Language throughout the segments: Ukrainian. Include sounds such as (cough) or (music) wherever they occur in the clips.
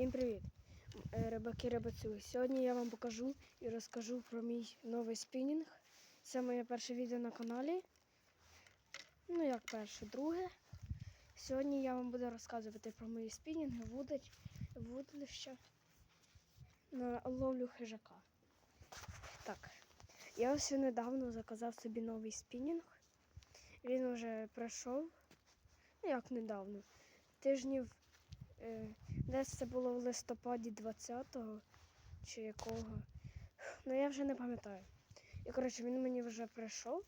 Всім привіт! Е, Рибаки рибацюги. Сьогодні я вам покажу і розкажу про мій новий спінінг. Це моє перше відео на каналі. Ну, як перше, друге. Сьогодні я вам буду розказувати про мої спінінги, вудич, вудлища на ловлю хижака. Так, я ось недавно заказав собі новий спінінг. Він вже пройшов. Ну, як недавно. Тижнів. Е, Десь це було в листопаді 20-го чи якого. Ну я вже не пам'ятаю. І коротше, він мені вже прийшов.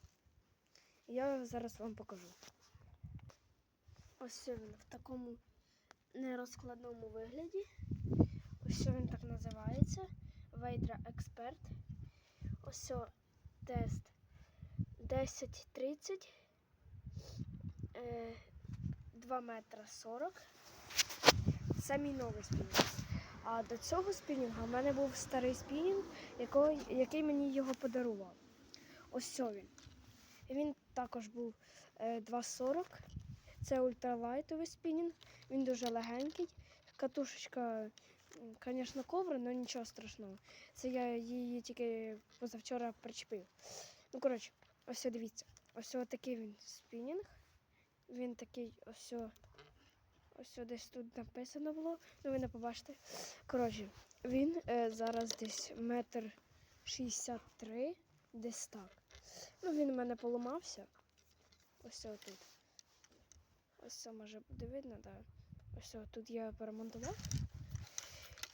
Я зараз вам покажу. Ось він в такому нерозкладному вигляді. Ось він так називається. Вейдра Експерт. Ось тест 10.30. Е, 2 метра 40. Це мій новий спінінг. А до цього спінінга в мене був старий спінінг, який мені його подарував. Ось цьо він. Він також був е, 2,40. Це ультралайтовий спінінг. Він дуже легенький. Катушечка, звісно, ковра, але нічого страшного. Це я її тільки позавчора причепив. Ну, коротше, ось дивіться. Ось такий він спінінг. Він такий ось. Ось десь тут написано було, ну ви не побачите. Коротше, він е, зараз десь метр шістдесят три, десь так. Ну, він у мене поламався. Ось тут. Ось це може буде видно, так. Да. Ось тут я перемонтував.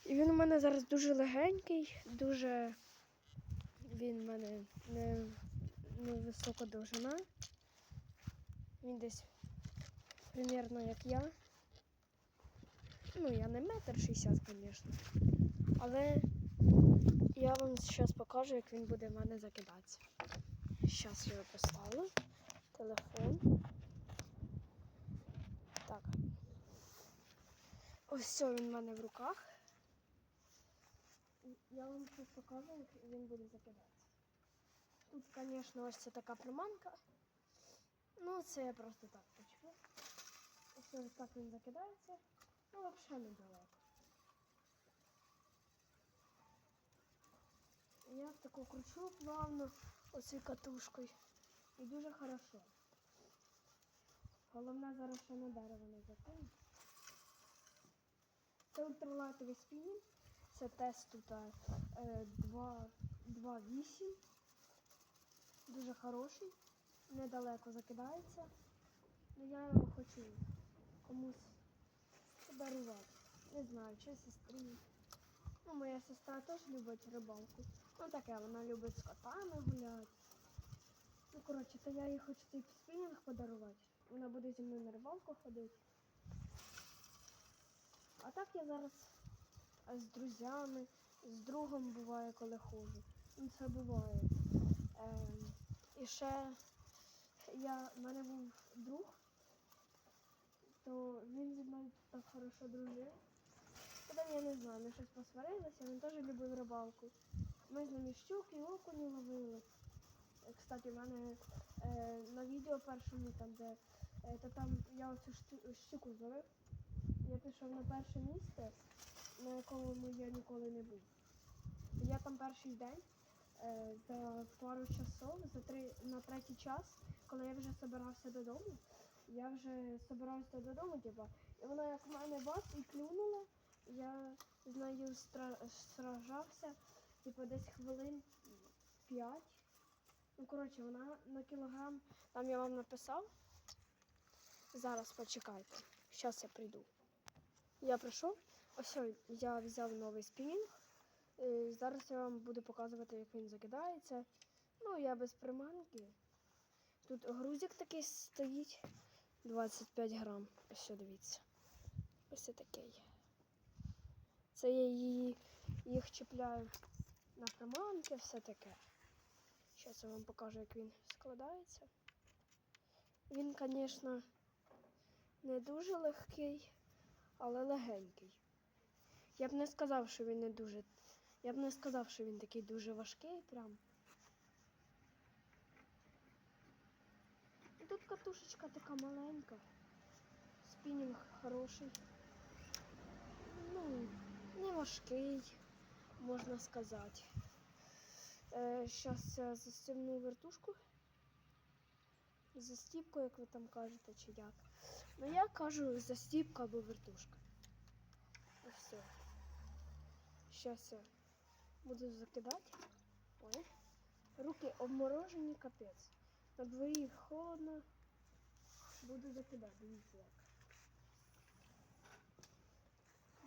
І він у мене зараз дуже легенький, дуже він у мене не, не висока довжина. Він десь примірно як я. Ну, я не метр шістдесят, звісно. Але я вам зараз покажу, як він буде в мене закидатися. Зараз я його поставлю. Телефон. Так. Ось все він в мене в руках. Я вам зараз покажу, як він буде закидатися. Тут, звісно, ось це така приманка. Ну, це я просто так почну. Ось так він закидається. Ну, взагалі недалеко. Я таку кручу плавно оцею катушкою. І дуже хорошо. Головне зараз ще на дерево не закинути. Це ультралайтовий спінінг. Це тест тут 2.8. Дуже хороший. Недалеко закидається. Ну я його хочу подарувати. Не знаю, чи сестрі. Ну, моя сестра теж любить рибалку. Ну таке, вона любить з котами гуляти. Ну, коротше, то я їй хочу цей спінінг подарувати. Вона буде зі мною на рибалку ходити. А так я зараз з друзями, з другом буває, коли ходжу. Ну, це буває. Ем, і ще я, в мене був друг то він зі мною так хорошо дружив. Потім я не знаю, ми щось посварилися, він теж любив рибалку. Ми з ним і щуки, і окуні ловили. Е, Кстати, в мене е, на відео першому, там, де е, то там я оцю щуку зловив. Я пішов на перше місце, на якому я ніколи не був. Я там перший день е, за пару часов, за три, на третій час, коли я вже збирався додому, я вже собирався додому, типа, і вона як в мене бац і клюнула. Я з нею сражався, типу, десь хвилин п'ять. Ну, коротше, вона на кілограм, там я вам написав. Зараз почекайте. Зараз я прийду. Я прийшов, ось я взяв новий спінінг. Е, Зараз я вам буду показувати, як він закидається. Ну, я без приманки. Тут грузик такий стоїть. 25 грам. Ось дивіться. Ось такий. Це я її, їх чіпляю на приманки, все таке. Зараз я вам покажу, як він складається. Він, звісно, не дуже легкий, але легенький. Я б не сказав, що він не дуже. Я б не сказав, що він такий дуже важкий прям. Тут катушечка така маленька. Спінінг хороший. Ну, не важкий, можна сказати. Зараз я застібну вертушку. Застіпку, як ви там кажете, чи як. Ну я кажу застіпка або вертушка. І все. Зараз я буду закидати. Ой. Руки обморожені, капець. На дворі холодно. Буду закидати, дивіться як.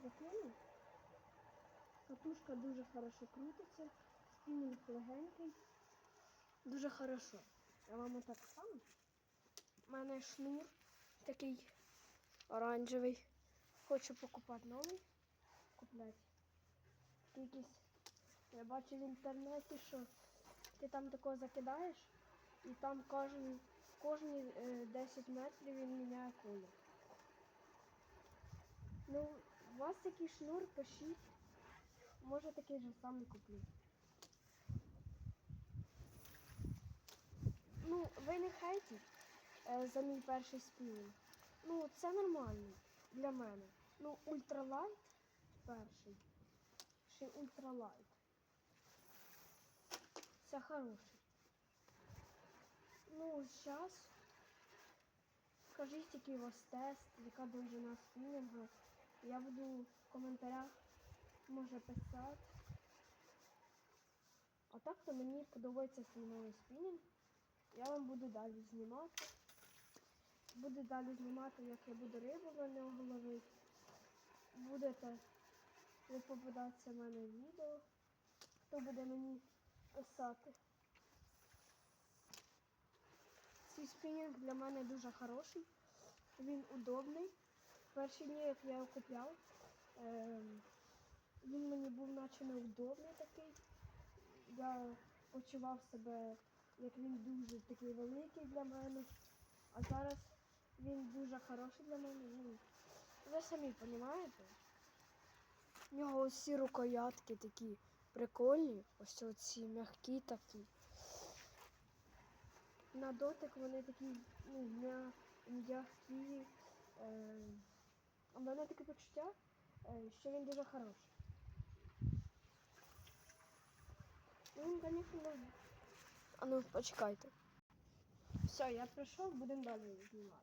Закину. Катушка дуже хорошо крутиться. Спінінг легенький. Дуже хорошо. Я вам отак сам. У мене шнур такий оранжевий. Хочу покупати новий. Купляти. Якийсь. Я бачу в інтернеті, що ти там такого закидаєш, і там кожен, кожні е, 10 метрів він міняє колір. Ну, у вас такий шнур, пишіть. Може такий же самий куплю. Ну, ви не хейтіть е, за мій перший спінінг. Ну, це нормально для мене. Ну, ультралайт перший. Ще ультралайт. Це хороший. Ну, зараз. Скажіть, який у вас тест, яка довжина спінінга. Я буду в коментарях може писати. А так то мені подобається новий спінінг. Я вам буду далі знімати. Буду далі знімати, як я буду рибу на нього ловити. Будете ви попадатися в мене відео. Хто буде мені писати. Цей спінінг для мене дуже хороший. Він удобний. Перші дні, як я його купляв, ем, він мені був наче неудобний такий. Я почував себе, як він дуже такий великий для мене. А зараз він дуже хороший для мене. Ну, ви самі розумієте? У нього ці рукоятки такі прикольні, ось ці м'які такі. На дотик вони такі ну, м'я- м'які. Е, у мене таке почуття, е, що він дуже хороший. Ну, він, звісно, А ну, почекайте. Все, я прийшов, будемо далі знімати.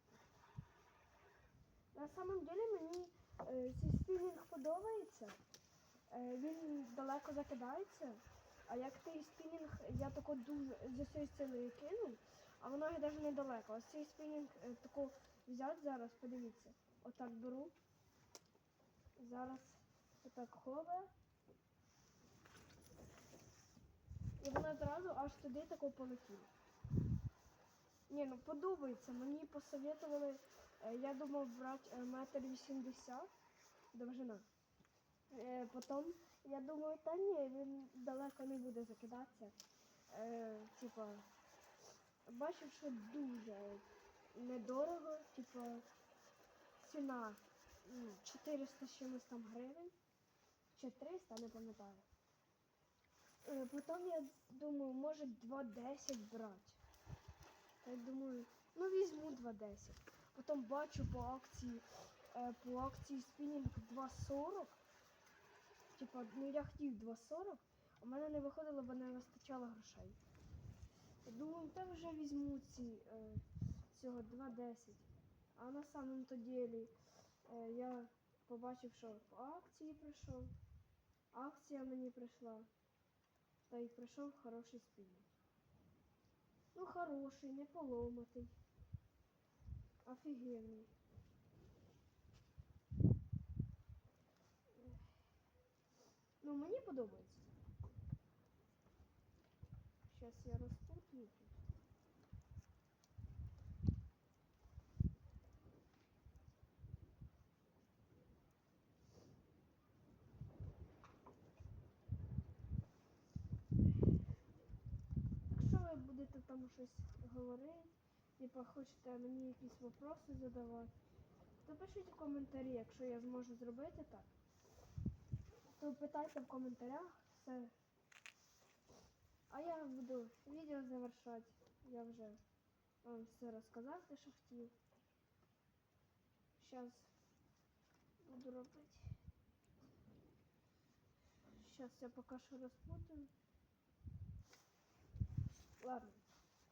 На самом деле мені е, цей спінінг подобається. Е, він далеко закидається. А як той спінінг я тако дуже з усієї сили кинув, а воно і навіть недалеко. Ось цей спінінг е, тако взяти зараз, подивіться. Отак беру. Зараз отак хове. І воно одразу аж туди тако полетіло. Ні, ну подобається. Мені посоветували, е, я думав брати е, метр вісімдесят довжина. Потім я думаю, та ні, він далеко не буде закидатися. Типа, бачив, що дуже недорого, типа, ціна ну, 400 з чимось там гривень. Чи 300, не пам'ятаю. Е, Потім я думаю, може 2,10 брати. Я думаю, ну візьму 2,10. Потім бачу по акції, е, по акції спінінг 2,40. Типа, ну я хотів 2,40, а в мене не виходило, бо не вистачало грошей. Я думаю, та вже візьму ці, е, цього 2,10. А на самом то ділі е, я побачив, що по акції прийшов. Акція мені прийшла. Та й прийшов хороший спінінг. Ну, хороший, не поломатий. Офігенний. Ну, мені подобається. Зараз я розпутаю тут. Якщо ви будете там щось говорити, типа хочете мені якісь вопроси задавати, то пишіть в коментарі, якщо я зможу зробити так. То питайте в коментарях все. А я буду відео завершати. Я вже вам все розказав, те, що хотів. Зараз буду робити. Зараз я поки що розпутаю. Ладно,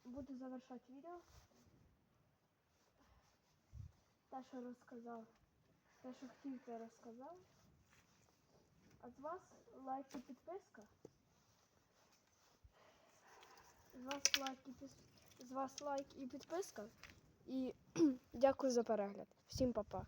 буду завершати відео. Те, що розказав. Те, що хотів, те розказав. А з вас лайк і підписка. З вас лайк і пис... з вас лайк і підписка. І (clears throat) дякую за перегляд. Всім па-па.